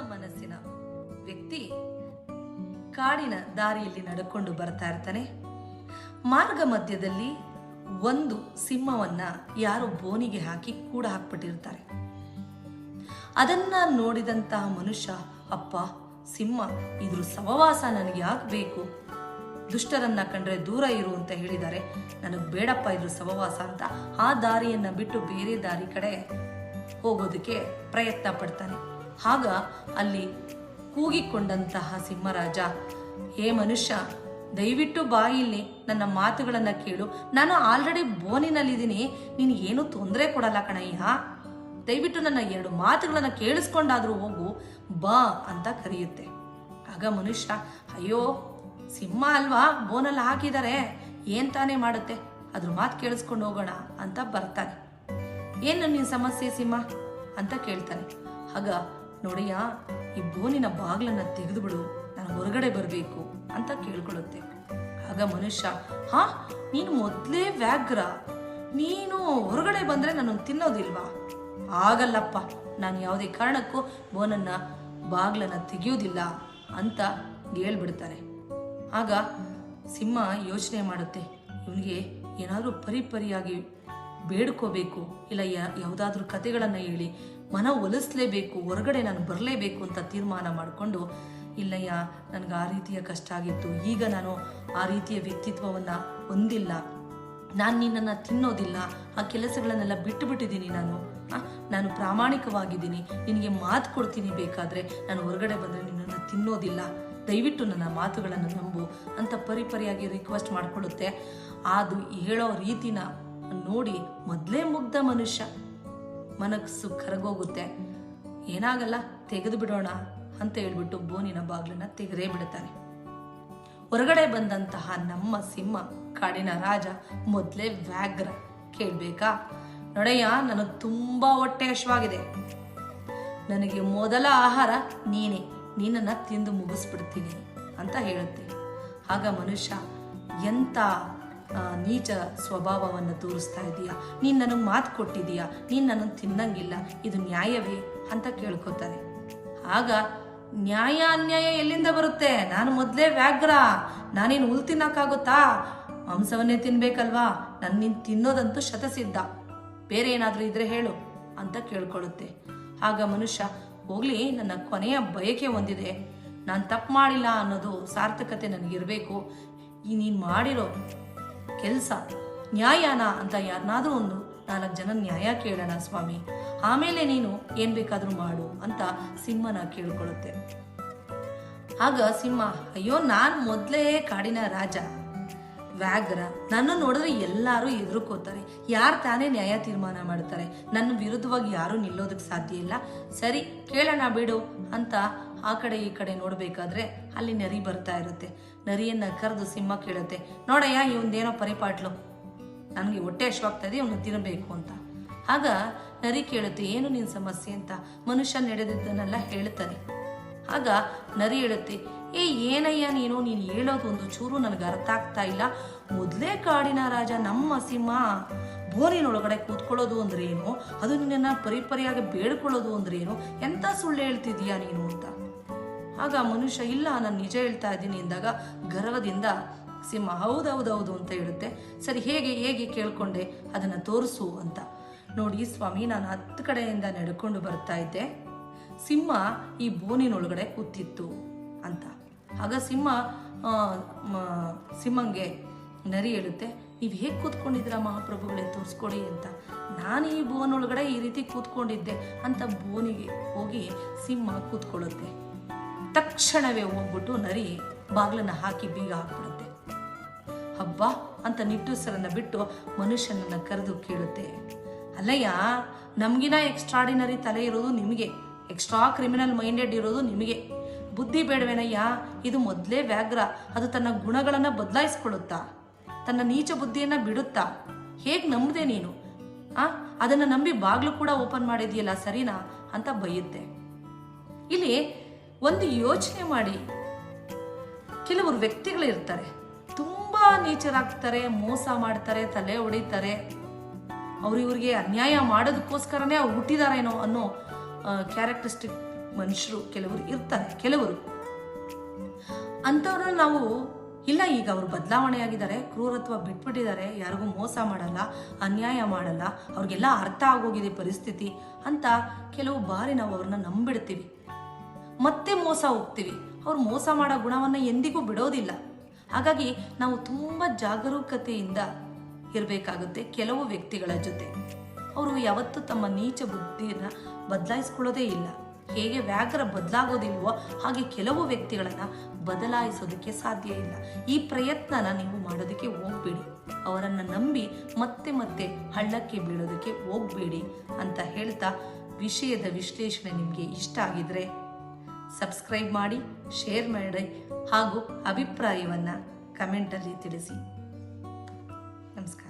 ಮನಸ್ಸಿನ ವ್ಯಕ್ತಿ ಕಾಡಿನ ದಾರಿಯಲ್ಲಿ ನಡ್ಕೊಂಡು ಬರ್ತಾ ಇರ್ತಾನೆ. ಮಾರ್ಗ ಮಧ್ಯದಲ್ಲಿ ಒಂದು ಸಿಂಹವನ್ನ ಯಾರು ಬೋನಿಗೆ ಹಾಕಿ ಕೂಡ ಹಾಕ್ಬಿಟ್ಟಿರ್ತಾರೆ. ಅದನ್ನ ನೋಡಿದಂತಹ ಮನುಷ್ಯ, ಅಪ್ಪ, ಸಿಂಹ, ಇದ್ರ ಸವವಾಸ ನನಗೆ ಯಾಕೆ ಬೇಕು ದುಷ್ಟರನ್ನ ಕಂಡ್ರೆ ದೂರ ಇರು ಅಂತ ಹೇಳಿದ್ದಾರೆ. ನನಗೆ ಬೇಡಪ್ಪ ಇದ್ರ ಸವವಾಸ ಅಂತ ಆ ದಾರಿಯನ್ನ ಬಿಟ್ಟು ಬೇರೆ ದಾರಿ ಕಡೆ ಹೋಗೋದಕ್ಕೆ ಪ್ರಯತ್ನ ಪಡ್ತಾನೆ. ಆಗ ಅಲ್ಲಿ ಕೂಗಿಕೊಂಡಂತಹ ಸಿಂಹರಾಜ, ಹೇ ಮನುಷ್ಯ, ದಯವಿಟ್ಟು ಬಾಯಿಲ್ಲಿ ನನ್ನ ಮಾತುಗಳನ್ನು ಕೇಳು. ನಾನು ಆಲ್ರೆಡಿ ಬೋನಿನಲ್ಲಿದ್ದೀನಿ. ನೀನು ಏನು ತೊಂದರೆ ಕೊಡಲ್ಲ ಕಣಯ್ಯ. ದಯವಿಟ್ಟು ನನ್ನ ಎರಡು ಮಾತುಗಳನ್ನು ಕೇಳಿಸ್ಕೊಂಡಾದರೂ ಹೋಗು. ಬಾ ಅಂತ ಕರೆಯುತ್ತೆ. ಆಗ ಮನುಷ್ಯ, ಅಯ್ಯೋ, ಸಿಂಹ ಅಲ್ವಾ? ಬೋನಲ್ಲಿ ಹಾಕಿದ್ದಾರೆ ಏನ್ ತಾನೇ ಮಾಡುತ್ತೆ? ಅದ್ರ ಮಾತು ಕೇಳಿಸ್ಕೊಂಡು ಹೋಗೋಣ ಅಂತ ಬರ್ತಾನೆ. ಏನು ನಿನ್ನ ಸಮಸ್ಯೆ ಸಿಂಹ? ಅಂತ ಕೇಳ್ತಾನೆ. ಆಗ ನೋಡಿಯ ಈ ಬೋನಿನ ಬಾಗ್ಲನ್ನ ತೆಗೆದುಬಿಡು, ನಾನು ಹೊರಗಡೆ ಬರಬೇಕು ಅಂತ ಕೇಳ್ಕೊಳ್ಳುತ್ತೆ. ಆಗ ಮನುಷ್ಯ, ಹಾ, ನೀನು ಮೊದಲೇ ವ್ಯಾಘ್ರ. ನೀನು ಹೊರಗಡೆ ಬಂದ್ರೆ ನಾನು ತಿನ್ನೋದಿಲ್ವಾ? ಆಗಲ್ಲಪ್ಪ, ನಾನು ಯಾವುದೇ ಕಾರಣಕ್ಕೂ ಬೋನನ್ನ ಬಾಗ್ಲನ್ನ ತೆಗೆಯೋದಿಲ್ಲ ಅಂತ ಹೇಳ್ಬಿಡ್ತಾರೆ ಆಗ ಸಿಂಹ ಯೋಚನೆ ಮಾಡುತ್ತೆ, ಇವನಿಗೆ ಏನಾದರೂ ಪರಿಪರಿಯಾಗಿ ಬೇಡ್ಕೋಬೇಕು. ಇಲ್ಲ ಯಾವುದಾದ್ರೂ ಕತೆಗಳನ್ನು ಹೇಳಿ, ಮನ ಒಲಿಸ್ಲೇಬೇಕು, ಹೊರಗಡೆ ನಾನು ಬರಲೇಬೇಕು ಅಂತ ತೀರ್ಮಾನ ಮಾಡಿಕೊಂಡು ಇಲ್ಲಯ್ಯ ನನಗೆ ಆ ರೀತಿಯ ಕಷ್ಟ ಆಗಿತ್ತು, ಈಗ ನಾನು ಆ ರೀತಿಯ ವ್ಯಕ್ತಿತ್ವವನ್ನು ಹೊಂದಿಲ್ಲ. ನಾನು ನಿನ್ನನ್ನು ತಿನ್ನೋದಿಲ್ಲ, ಆ ಕೆಲಸಗಳನ್ನೆಲ್ಲ ಬಿಟ್ಟು ಬಿಟ್ಟಿದ್ದೀನಿ ನಾನು ನಾನು ಪ್ರಾಮಾಣಿಕವಾಗಿದ್ದೀನಿ, ನಿನಗೆ ಮಾತು ಕೊಡ್ತೀನಿ ಬೇಕಾದರೆ, ನಾನು ಹೊರಗಡೆ ಬಂದರೆ ನಿನ್ನನ್ನು ತಿನ್ನೋದಿಲ್ಲ. ದಯವಿಟ್ಟು ನನ್ನ ಮಾತುಗಳನ್ನು ನಂಬು ಅಂತ ಪರಿಪರಿಯಾಗಿ ರಿಕ್ವೆಸ್ಟ್ ಮಾಡಿಕೊಡುತ್ತೆ ಅದು ಹೇಳೋ ರೀತಿನ ನೋಡಿ ಮೊದಲೇ ಮುಗ್ಧ ಮನುಷ್ಯ. ಮನಸ್ಸು ಕರಗೋಗುತ್ತೆ. ಏನಾಗಲ್ಲ, ತೆಗೆದು ಬಿಡೋಣ ಅಂತ ಹೇಳ್ಬಿಟ್ಟು ಬೋನಿನ ಬಾಗ್ಲನ್ನ ತೆಗೆದೇ ಬಿಡುತ್ತಾನೆ ಹೊರಗಡೆ ಬಂದಂತಹ ನಮ್ಮ ಸಿಂಹ, ಕಾಡಿನ ರಾಜ, ಮೊದಲೇ ವ್ಯಾಘ್ರ, ಕೇಳ್ಬೇಕಾ? ನೋಡಯ್ಯ ನನಗೆ ತುಂಬಾ ಹೊಟ್ಟೆ ಹಶ್ವಾಗಿದೆ ನನಗೆ ಮೊದಲ ಆಹಾರ ನೀನೇ, ನಿನ್ನನ್ನು ತಿಂದು ಮುಗಿಸ್ಬಿಡ್ತೀನಿ ಅಂತ ಹೇಳುತ್ತೆ. ಆಗ ಮನುಷ್ಯ ಎಂಥ ನೀಚ ಸ್ವಭಾವವನ್ನು ತೋರಿಸ್ತಾ ಇದೀಯಾ? ನೀನು ನನಗೆ ಮಾತು ಕೊಟ್ಟಿದೀಯಾ? ನೀನು ನನಗೆ ತಿನ್ನಂಗಿಲ್ಲ. ಇದು ನ್ಯಾಯವೇ ಅಂತ ಕೇಳ್ಕೊತಾನೆ. ಆಗ ನ್ಯಾಯ ಅನ್ಯಾಯ ಎಲ್ಲಿಂದ ಬರುತ್ತೆ? ನಾನು ಮೊದಲೇ ವ್ಯಾಘ್ರ. ನಾನೇನು ಹುಲ್ ತಿನ್ನಕ್ಕಾಗುತ್ತಾ? ಮಾಂಸವನ್ನೇ ತಿನ್ಬೇಕಲ್ವಾ? ನನ್ನ ನೀನು ತಿನ್ನೋದಂತೂ ಶತಸಿದ್ಧ. ಬೇರೆ ಏನಾದರೂ ಇದ್ರೆ ಹೇಳು ಅಂತ ಕೇಳ್ಕೊಳ್ಳುತ್ತೆ ಆಗ ಮನುಷ್ಯ, ಹೋಗ್ಲಿ, ನನ್ನ ಕೊನೆಯ ಬಯಕೆ ಹೊಂದಿದೆ ನಾನು ತಪ್ಪು ಮಾಡಿಲ್ಲ ಅನ್ನೋದು ಸಾರ್ಥಕತೆ ನನಗಿರಬೇಕು. ಈ ನೀನು ಮಾಡಿರೋ ಕೆಲಸ. ನ್ಯಾಯನ ಅಂತ ಯಾರನ್ನಾದ್ರೂ ಒಂದು ನಾಲ್ಕು ಜನ ನ್ಯಾಯ ಕೇಳೋಣ ಸ್ವಾಮಿ. ಆಮೇಲೆ ನೀನು ಏನ್ ಬೇಕಾದ್ರೂ ಮಾಡು ಅಂತ ಸಿಂಹನ ಕೇಳಿಕೊಳ್ಳುತ್ತೆ ಆಗ ಸಿಂಹ, ಅಯ್ಯೋ, ನಾನು ಮೊದಲೇ ಕಾಡಿನ ರಾಜ. ವ್ಯಾಘ್ರ ನನ್ನ ನೋಡಿದ್ರೆ ಎಲ್ಲರೂ ಎದುರುಕೋತಾರೆ ಯಾರು ತಾನೇ ನ್ಯಾಯ ತೀರ್ಮಾನ ಮಾಡ್ತಾರೆ? ನನ್ನ ವಿರುದ್ಧವಾಗಿ ಯಾರೂ ನಿಲ್ಲೋದಕ್ಕೆ ಸಾಧ್ಯ ಇಲ್ಲ. ಸರಿ, ಕೇಳೋಣ ಬಿಡು ಅಂತ ಆ ಕಡೆ ಈ ಕಡೆ ನೋಡಬೇಕಾದ್ರೆ ಅಲ್ಲಿ ನರಿ ಬರ್ತಾ ಇರುತ್ತೆ. ನರಿಯನ್ನ ಕರೆದು ಸಿಂಹ ಕೇಳುತ್ತೆ. ನೋಡಯ್ಯ ಇವಂದೇನೋ ಪರಿಪಾಟ್ಲು. ನನಗೆ ಹೊಟ್ಟೆ ಹಶ್ವಾಗ್ತಾ ಇದೆ, ಇವನು ತಿನ್ನಬೇಕು ಅಂತ. ಆಗ ನರಿ ಕೇಳುತ್ತೆ, ಏನು ನಿನ್ನ ಸಮಸ್ಯೆ ಅಂತ? ಮನುಷ್ಯ ನಡೆದಿದ್ದನ್ನೆಲ್ಲ ಹೇಳ್ತಾನೆ. ಆಗ ನರಿ ಹೇಳುತ್ತೆ, ಏ, ಏನಯ್ಯ ನೀನು? ನೀನು ಹೇಳೋದು ಒಂದು ಚೂರು ನನಗೆ ಅರ್ಥ ಆಗ್ತಾ ಇಲ್ಲ. ಮೊದಲೇ ಕಾಡಿನ ರಾಜ ನಮ್ಮ ಸಿಂಹ ಬೋನಿನೊಳಗಡೆ ಕೂತ್ಕೊಳ್ಳೋದು ಅಂದ್ರೆ ಏನು ಅದು ನಿನ್ನನ್ನು ಪರಿಪರಿಯಾಗಿ ಬೇಡ್ಕೊಳ್ಳೋದು ಅಂದ್ರೆ ಏನು ಎಂತ ಸುಳ್ಳು ಹೇಳ್ತಿದೀಯಾ ನೀನು ಅಂತ? ಆಗ ಮನುಷ್ಯ, ಇಲ್ಲ, ನಾನು ನಿಜ ಹೇಳ್ತಾ ಇದ್ದೀನಿ ಎಂದಾಗ ಗರ್ವದಿಂದ, ಸಿಂಹ ಹೌದೌದೌದು ಅಂತ ಹೇಳುತ್ತೆ. ಸರಿ, ಹೇಗೆ ಹೇಗೆ ಕೇಳಿಕೊಂಡೆ? ಅದನ್ನು ತೋರಿಸು ಅಂತ. ನೋಡಿ, ಸ್ವಾಮಿ, ನಾನು ಹತ್ತು ಕಡೆಯಿಂದ ನಡ್ಕೊಂಡು ಬರ್ತಾ ಇದ್ದೆ. ಸಿಂಹ ಈ ಬೋನಿನೊಳಗಡೆ ಕೂತಿತ್ತು ಅಂತ. ಆಗ ಸಿಂಹ ಸಿಂಹಂಗೆ ನರಿ ಹೇಳುತ್ತೆ, ನೀವು ಹೇಗೆ ಕೂತ್ಕೊಂಡಿದ್ರ ಮಹಾಪ್ರಭುಗಳೇ, ತೋರಿಸ್ಕೊಡಿ ಅಂತ. ನಾನು ಈ ಬೋನೊಳಗಡೆ ಈ ರೀತಿ ಕೂತ್ಕೊಂಡಿದ್ದೆ ಅಂತ ಬೋನಿಗೆ ಹೋಗಿ ಸಿಂಹ ಕೂತ್ಕೊಳ್ಳುತ್ತೆ. ತಕ್ಷಣವೇ ಹೋಗ್ಬಿಟ್ಟು ನರಿ ಬಾಗ್ಲನ್ನ ಹಾಕಿ ಬೀಗ ಹಾಕ್ಬಿಡುತ್ತೆ. ಹಬ್ಬ ಅಂತ ನಿಟ್ಟುಸರನ್ನ ಬಿಟ್ಟು ಮನುಷ್ಯನನ್ನ ಕರೆದು ಕೇಳುತ್ತೆ. ಅಲ್ಲಯ್ಯ, ನಮ್ಗಿನ ಎಕ್ಸ್ಟ್ರಾಡಿನರಿ ತಲೆ ಇರೋದು ನಿಮಗೆ. ಎಕ್ಸ್ಟ್ರಾ ಕ್ರಿಮಿನಲ್ ಮೈಂಡೆಡ್ ಇರೋದು ನಿಮಗೆ. ಬುದ್ಧಿ ಬೇಡವೇನಯ್ಯ, ಇದು ಮೊದಲೇ ವ್ಯಾಘ್ರ. ಅದು ತನ್ನ ಗುಣಗಳನ್ನು ಬದಲಾಯಿಸ್ಕೊಳ್ಳುತ್ತಾ? ತನ್ನ ನೀಚ ಬುದ್ಧಿಯನ್ನ ಬಿಡುತ್ತಾ? ಹೇಗೆ ನಂಬದೆ ನೀನು? ಆ, ಅದನ್ನ ನಂಬಿ ಬಾಗ್ಲು ಕೂಡ ಓಪನ್ ಮಾಡಿದೆಯಲ್ಲ ಸರಿನಾ ಅಂತ ಬೈಯುತ್ತೆ. ಇಲ್ಲಿ ಒಂದು ಯೋಚನೆ ಮಾಡಿ. ಕೆಲವರು ವ್ಯಕ್ತಿಗಳು ಇರ್ತಾರೆ. ತುಂಬಾ ನೀಚರಾಗ್ತಾರೆ ಮೋಸ ಮಾಡ್ತಾರೆ, ತಲೆ ಹೊಡಿತಾರೆ ಅವ್ರು ಇವ್ರಿಗೆ ಅನ್ಯಾಯ ಮಾಡೋದಕ್ಕೋಸ್ಕರನೇ ಅವ್ರು ಹುಟ್ಟಿದಾರೇನೋ ಅನ್ನೋ ಕ್ಯಾರೆಕ್ಟರಿಸ್ಟಿಕ್ ಮನುಷ್ಯರು ಕೆಲವರು ಇರ್ತಾರೆ, ಕೆಲವರು. ಅಂಥವ್ರನ್ನ ನಾವು, ಇಲ್ಲ ಈಗ ಅವರು ಬದಲಾವಣೆ ಆಗಿದ್ದಾರೆ, ಕ್ರೂರತ್ವ ಬಿಟ್ಬಿಟ್ಟಿದ್ದಾರೆ, ಯಾರಿಗೂ ಮೋಸ ಮಾಡಲ್ಲ, ಅನ್ಯಾಯ ಮಾಡಲ್ಲ, ಅವ್ರಿಗೆಲ್ಲ ಅರ್ಥ ಆಗೋಗಿದೆ ಪರಿಸ್ಥಿತಿ ಅಂತ ಕೆಲವು ಬಾರಿ ನಾವು ಅವ್ರನ್ನ ನಂಬಿಡ್ತೀವಿ. ಮತ್ತೆ ಮೋಸ ಹೋಗ್ತೀವಿ. ಅವ್ರು ಮೋಸ ಮಾಡೋ ಗುಣವನ್ನು ಎಂದಿಗೂ ಬಿಡೋದಿಲ್ಲ. ಹಾಗಾಗಿ ನಾವು ತುಂಬ ಜಾಗರೂಕತೆಯಿಂದ ಇರಬೇಕಾಗುತ್ತೆ ಕೆಲವು ವ್ಯಕ್ತಿಗಳ ಜೊತೆ. ಅವರು ಯಾವತ್ತೂ ತಮ್ಮ ನೀಚ ಬುದ್ಧಿಯನ್ನು ಬದಲಾಯಿಸ್ಕೊಳ್ಳೋದೇ ಇಲ್ಲ. ಹೇಗೆ ವ್ಯಾಘ್ರ ಬದಲಾಗೋದಿಲ್ವೋ ಹಾಗೆ ಕೆಲವು ವ್ಯಕ್ತಿಗಳನ್ನು ಬದಲಾಯಿಸೋದಕ್ಕೆ ಸಾಧ್ಯ ಇಲ್ಲ. ಈ ಪ್ರಯತ್ನನ ನೀವು ಮಾಡೋದಕ್ಕೆ ಹೋಗ್ಬೇಡಿ. ಅವರನ್ನು ನಂಬಿ ಮತ್ತೆ ಮತ್ತೆ ಹಳ್ಳಕ್ಕೆ ಬೀಳೋದಕ್ಕೆ ಹೋಗ್ಬೇಡಿ ಅಂತ ಹೇಳ್ತಾ ವಿಷಯದ ವಿಶ್ಲೇಷಣೆ ನಿಮಗೆ ಇಷ್ಟ ಆಗಿದ್ರೆ ಸಬ್ಸ್ಕ್ರೈಬ್ ಮಾಡಿ ಶೇರ್ ಮಾಡಿ ಹಾಗೂ ಅಭಿಪ್ರಾಯವನ್ನು ಕಮೆಂಟಲ್ಲಿ ತಿಳಿಸಿ. ನಮಸ್ಕಾರ.